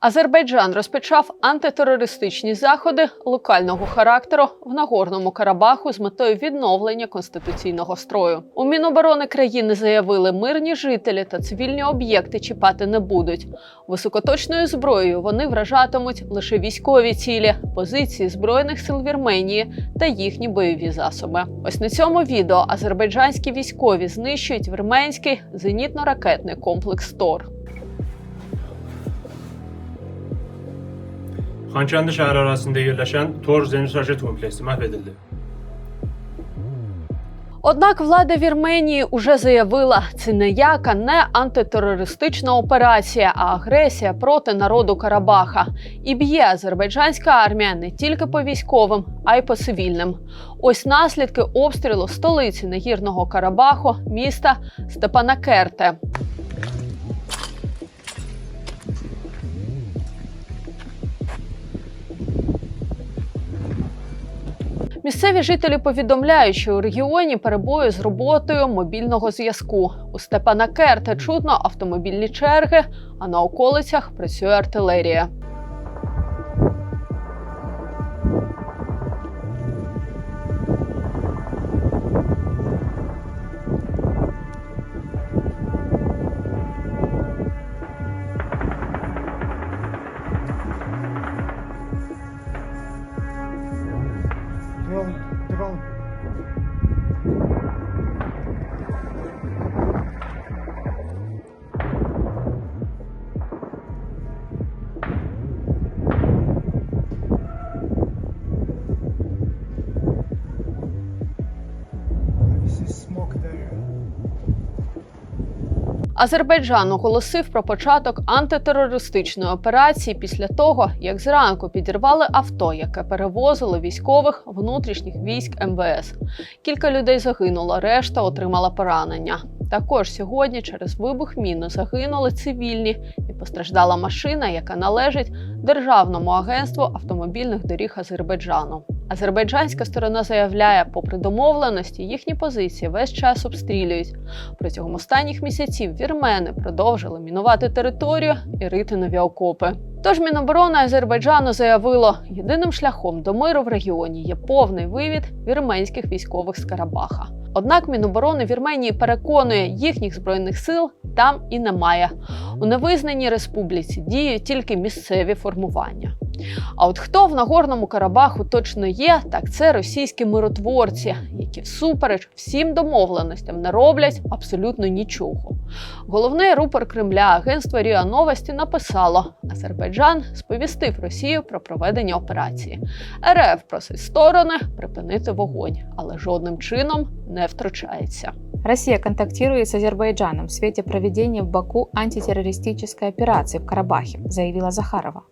Азербайджан розпочав антитерористичні заходи локального характеру в Нагорному Карабаху з метою відновлення конституційного строю. У Міноборони країни заявили, мирні жителі та цивільні об'єкти чіпати не будуть. Високоточною зброєю вони вражатимуть лише військові цілі, позиції збройних сил Вірменії та їхні бойові засоби. Ось на цьому відео азербайджанські військові знищують вірменський зенітно-ракетний комплекс ТОР. Xankəndi şəhər ərazisində yerləşən Tor Zenit kompleksi məhv. Однак влада Вірменії уже заявила, це ніяка не антитерористична операція, а агресія проти народу Карабаха. І б'є азербайджанська армія не тільки по військовим, а й по цивільним. Ось наслідки обстрілу столиці нагірного Карабаху, міста Степанакерте. Місцеві жителі повідомляють, що у регіоні перебої з роботою мобільного зв'язку. У Степанакерте чутно автомобільні черги, а на околицях працює артилерія. Thank you. Азербайджан оголосив про початок антитерористичної операції після того, як зранку підірвали авто, яке перевозило військових внутрішніх військ МВС. Кілька людей загинуло, решта отримала поранення. Також сьогодні через вибух міни загинули цивільні і постраждала машина, яка належить Державному агентству автомобільних доріг Азербайджану. Азербайджанська сторона заявляє, попри домовленості, їхні позиції весь час обстрілюють. Протягом останніх місяців вірмени продовжили мінувати територію і рити нові окопи. Тож Міноборони Азербайджану заявило, єдиним шляхом до миру в регіоні є повний вивід вірменських військових з Карабаха. Однак Міноборони Вірменії переконує, їхніх збройних сил там і немає. У невизнаній республіці діють тільки місцеві формування. А от хто в Нагорному Карабаху точно є, так це російські миротворці, які всупереч всім домовленостям не роблять абсолютно нічого. Головний рупор Кремля, агентство Ріа Новості, написало: Азербайджан сповістив Росію про проведення операції. РФ просить сторони припинити вогонь, але жодним чином не втручається. Россия контактирует с Азербайджаном в свете проведения в Баку антитеррористической операции в Карабахе, заявила Захарова.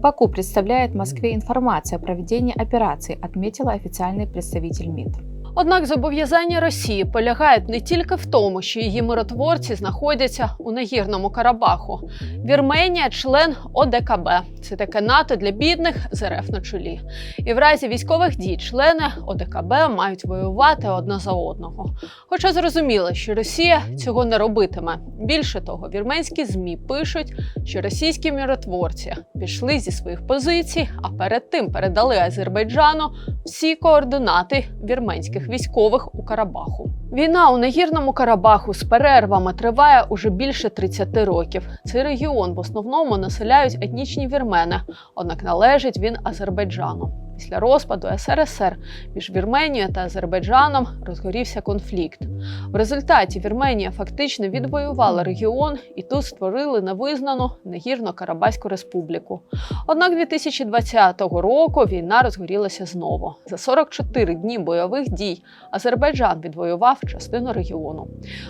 Баку представляет Москве информацию о проведении операции, отметила официальный представитель МИД. Однак зобов'язання Росії полягають не тільки в тому, що її миротворці знаходяться у нагірному Карабаху. Вірменія член ОДКБ. Це таке НАТО для бідних з РФ на чолі. І в разі військових дій члени ОДКБ мають воювати одне за одного. Хоча зрозуміло, що Росія цього не робитиме. Більше того, вірменські змі пишуть, що російські миротворці пішли зі своїх позицій, а перед тим передали Азербайджану всі координати вірменських військових у Карабаху. Війна у нагірному Карабаху з перервами триває уже більше 30 років. Цей регіон в основному населяють етнічні вірмени, однак належить він Азербайджану. Після розпаду СРСР між Вірменією та Азербайджаном розгорівся конфлікт. В результаті Вірменія фактично відвоювала регіон і тут створили невизнану Нагірно-Карабаську республіку. Однак 2020 року війна розгорілася знову. За 44 дні бойових дій Азербайджан відвоював частину регіону.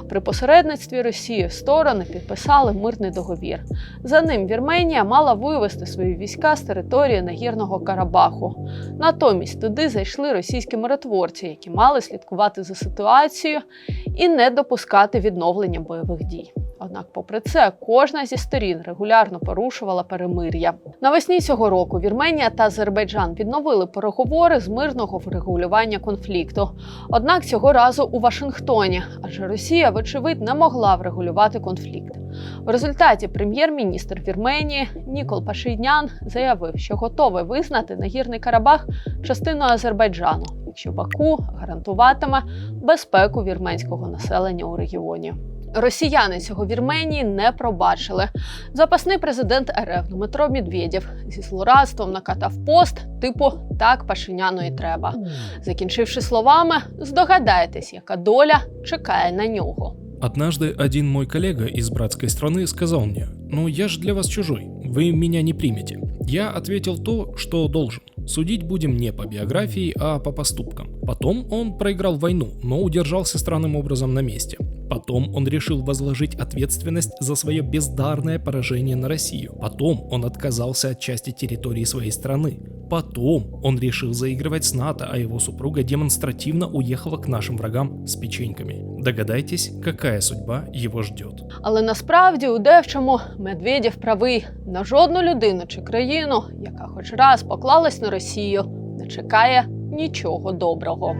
При посередництві Росії сторони підписали мирний договір. За ним Вірменія мала вивести свої війська з території Нагірного Карабаху. Натомість туди зайшли російські миротворці, які мали слідкувати за ситуацією і не допускати відновлення бойових дій. Однак, попри це, кожна зі сторін регулярно порушувала перемир'я. Навесні цього року Вірменія та Азербайджан відновили переговори з мирного врегулювання конфлікту. Однак цього разу у Вашингтоні, адже Росія, вочевидь, не могла врегулювати конфлікт. В результаті прем'єр-міністр Вірменії Нікол Пашинян заявив, що готовий визнати Нагірний Карабах частиною Азербайджану, якщо Баку гарантуватиме безпеку вірменського населення у регіоні. Росіяни цього Вірменії не пробачили. Запасний президент РФ Дмитро Медведєв зі злорадством накатав пост типу Так Пашиняну і треба. Закінчивши словами, здогадайтесь, яка доля чекає на нього. Однажды один мой коллега из братской страны сказал мне, «Ну я же для вас чужой, вы меня не примете». Я ответил то, что должен. Судить будем не по биографии, а по поступкам. Потом он проиграл войну, но удержался странным образом на месте. Потом он решил возложить ответственность за свое бездарное поражение на Россию. Потом он отказался от части территории своей страны. Потом он решил заигрывать с НАТО, а его супруга демонстративно уехала к нашим врагам с печеньками. Догадайтесь, какая судьба его ждет. Але насправді у девчому Медведєв правий на жодну людину чи країну, яка хоч раз поклалась на Росію, не чекає нічого доброго.